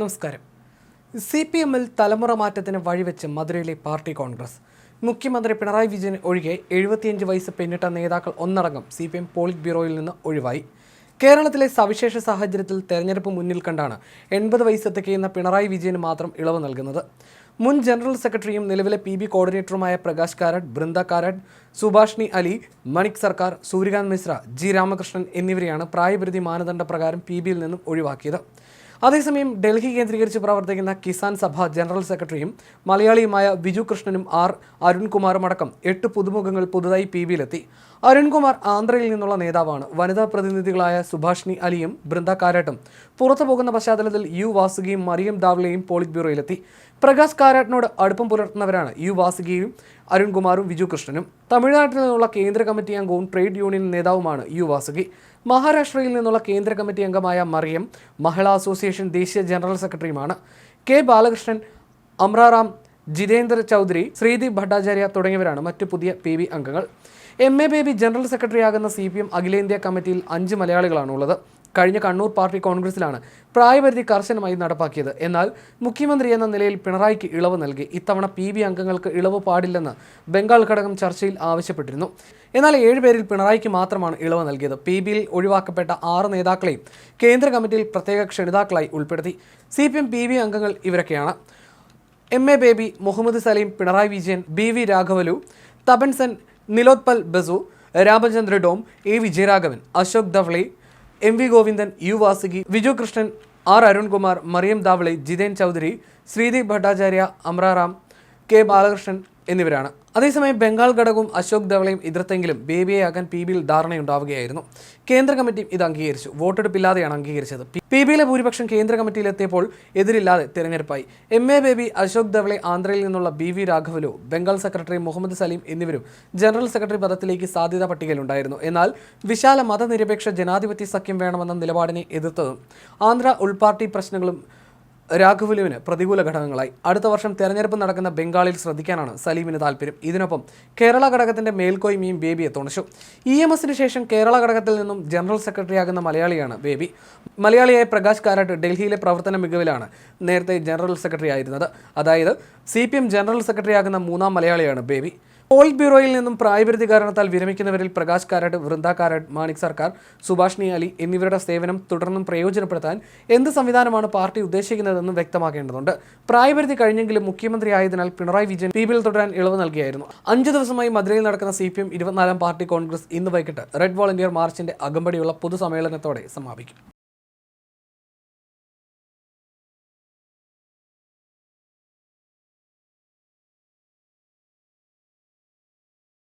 നമസ്കാരം. C P എമ്മിൽ തലമുറ മാറ്റത്തിന് വഴിവെച്ച് മധുരയിലെ പാർട്ടി കോൺഗ്രസ്. മുഖ്യമന്ത്രി പിണറായി വിജയൻ ഒഴികെ എഴുപത്തിയഞ്ച് വയസ്സ് പിന്നിട്ട നേതാക്കൾ ഒന്നടങ്കം സി പി എം പോളിറ്റ് ബ്യൂറോയിൽ നിന്ന് ഒഴിവായി. കേരളത്തിലെ സവിശേഷ സാഹചര്യത്തിൽ തെരഞ്ഞെടുപ്പ് മുന്നിൽ കണ്ടാണ് എൺപത് വയസ്സ് തികയുന്ന പിണറായി വിജയന് മാത്രം ഇളവ് നൽകുന്നത്. മുൻ ജനറൽ സെക്രട്ടറിയും നിലവിലെ പി ബി കോർഡിനേറ്ററുമായ പ്രകാശ് കാരട്ട് ബൃന്ദ കാരട്ട് സുഭാഷ്ണി അലി മണിക് സർക്കാർ സൂര്യകാന്ത് മിശ്ര ജി രാമകൃഷ്ണൻ എന്നിവരെയാണ് പ്രായപരിധി മാനദണ്ഡ പ്രകാരം പി ബിയിൽ നിന്നും ഒഴിവാക്കിയത്. അതേസമയം ഡൽഹി കേന്ദ്രീകരിച്ച് പ്രവർത്തിക്കുന്ന കിസാൻ സഭ ജനറൽ സെക്രട്ടറിയും മലയാളിയുമായ ബിജു കൃഷ്ണനും ആർ അരുൺകുമാറും അടക്കം എട്ട് പുതുമുഖങ്ങൾ പുതുതായി പി ബിയിലെത്തി അരുൺകുമാർ ആന്ധ്രയിൽ നിന്നുള്ള നേതാവാണ്. വനിതാ പ്രതിനിധികളായ സുഭാഷിണി അലിയും ബൃന്ദ കാരാട്ടും. പുറത്തു പോകുന്ന പശ്ചാത്തലത്തിൽ യു വാസുകിയും മറിയം ദാവ്ലയും പോളിറ്റ് ബ്യൂറോയിലെത്തി പ്രകാശ് കാരാട്ടിനോട് അടുപ്പം പുലർത്തുന്നവരാണ് യു വാസുകിയും അരുൺകുമാറും വിജു കൃഷ്ണനും. തമിഴ്നാട്ടിൽ നിന്നുള്ള കേന്ദ്ര കമ്മിറ്റി അംഗവും ട്രേഡ് യൂണിയൻ നേതാവുമാണ് യു വാസുകി. മഹാരാഷ്ട്രയിൽ നിന്നുള്ള കേന്ദ്ര കമ്മിറ്റി അംഗമായ മറിയം മഹിളാ അസോസിയേഷൻ ദേശീയ ജനറൽ സെക്രട്ടറിയുമാണ്. കെ ബാലകൃഷ്ണൻ അമ്രാറാം ജിതേന്ദ്ര ചൗധരി ശ്രീദീപ് ഭട്ടാചാര്യ തുടങ്ങിയവരാണ് മറ്റു പുതിയ പി ബി അംഗങ്ങൾ. എം എ ബേബി ജനറൽ സെക്രട്ടറിയാകുന്ന സി പി എം അഖിലേന്ത്യാ കമ്മിറ്റിയിൽ അഞ്ച് മലയാളികളാണ് ഉള്ളത് കഴിഞ്ഞ കണ്ണൂർ പാർട്ടി കോൺഗ്രസിലാണ് പ്രായപരിധി കർശനമായി നടപ്പാക്കിയത്. എന്നാൽ മുഖ്യമന്ത്രി എന്ന നിലയിൽ പിണറായിക്ക് ഇളവ് നൽകി. ഇത്തവണ പി ബി അംഗങ്ങൾക്ക് ഇളവ് പാടില്ലെന്ന് ബംഗാൾ ഘടകം ചർച്ചയിൽ ആവശ്യപ്പെട്ടിരുന്നു. എന്നാൽ ഏഴുപേരിൽ പിണറായിക്ക് മാത്രമാണ് ഇളവ് നൽകിയത്. പി ബിയിൽ ഒഴിവാക്കപ്പെട്ട ആറ് നേതാക്കളെയും കേന്ദ്ര കമ്മിറ്റിയിൽ പ്രത്യേക ക്ഷണിതാക്കളായി ഉൾപ്പെടുത്തി. C P M P B അംഗങ്ങൾ ഇവരൊക്കെയാണ്. M A Baby Muhammad Salim Pinarayi Vijayan B V രാഘവലു Tapan Sen Nilotpal Basu Ramachandra Dom A Vijayaraghavan Ashok Dhawale M V Govindan U Vasuki Viju Krishnan R Arunkumar Mariam Dhawale Jiten Chaudhary Sreedeep Bhattacharya Amraram K Balakrishnan എന്നിവരാണ്. അതേസമയം ബംഗാൾ ഘടകവും അശോക് ധവളയും എതിർത്തെങ്കിലും ബേബിയെ ആകാൻ P ബിയിൽ ധാരണയുണ്ടാവുകയായിരുന്നു. കേന്ദ്ര കമ്മിറ്റിയും ഇത് അംഗീകരിച്ചു. വോട്ടെടുപ്പില്ലാതെയാണ് അംഗീകരിച്ചത്. പി ബിയിലെ ഭൂരിപക്ഷം കേന്ദ്ര കമ്മിറ്റിയിലെത്തിയപ്പോൾ എതിരില്ലാതെ തിരഞ്ഞെടുപ്പായി. എം എ ബേബി അശോക് ധവളെ ആന്ധ്രയിൽ നിന്നുള്ള ബി വി രാഘവലു ബംഗാൾ സെക്രട്ടറി മുഹമ്മദ് സലീം എന്നിവരും ജനറൽ സെക്രട്ടറി പദത്തിലേക്ക് സാധ്യതാ പട്ടികയിലുണ്ടായിരുന്നു. എന്നാൽ വിശാല മതനിരപേക്ഷ ജനാധിപത്യ സഖ്യം വേണമെന്ന നിലപാടിനെ എതിർത്തതും ആന്ധ്ര ഉൾപാർട്ടി പ്രശ്നങ്ങളും രാഘവലുവിന് പ്രതികൂല ഘടകങ്ങളായി. അടുത്ത വർഷം തെരഞ്ഞെടുപ്പ് നടക്കുന്ന ബംഗാളിൽ ശ്രദ്ധിക്കാനാണ് സലീമിന് താല്പര്യം. ഇതിനൊപ്പം കേരള ഘടകത്തിന്റെ മേൽക്കോയ്മയും ബേബിയെ തുണച്ചു. ഇ എം എസിന് ശേഷം കേരള ഘടകത്തിൽ നിന്നും ജനറൽ സെക്രട്ടറിയാകുന്ന മലയാളിയാണ് ബേബി. മലയാളിയായ പ്രകാശ് കാരാട്ട് ഡൽഹിയിലെ പ്രവർത്തന മികവിലാണ് നേരത്തെ ജനറൽ സെക്രട്ടറി ആയിരുന്നത്. അതായത് സി ജനറൽ സെക്രട്ടറിയാകുന്ന മൂന്നാം മലയാളിയാണ് ബേബി. പോളിറ്റ് ബ്യൂറോയിൽ നിന്നും പ്രായപരിധി കാരണത്താൽ വിരമിക്കുന്നവരിൽ പ്രകാശ് കാരാട്ട് വൃന്ദ കാരാട്ട് മാണിക് സർക്കാർ സുഭാഷ്ണി അലി എന്നിവരുടെ സേവനം തുടർന്നും പ്രയോജനപ്പെടുത്താൻ എന്ത് സംവിധാനമാണ് പാർട്ടി ഉദ്ദേശിക്കുന്നതെന്നും വ്യക്തമാക്കേണ്ടതുണ്ട്. പ്രായപരിധി കഴിഞ്ഞെങ്കിലും മുഖ്യമന്ത്രി ആയതിനാൽ പിണറായി വിജയൻ ബിയിൽ തുടരാൻ ഇളവ് നൽകിയായിരുന്നു. അഞ്ച് ദിവസമായി മധുരയിൽ നടക്കുന്ന സി പി എം ഇരുപത്തിനാലാം പാർട്ടി കോൺഗ്രസ് ഇന്ന് വൈകിട്ട് റെഡ് വോളണ്ടിയർ മാർച്ചിന്റെ അകമ്പടിയുള്ള പൊതുസമ്മേളനത്തോടെ സമാപിക്കും.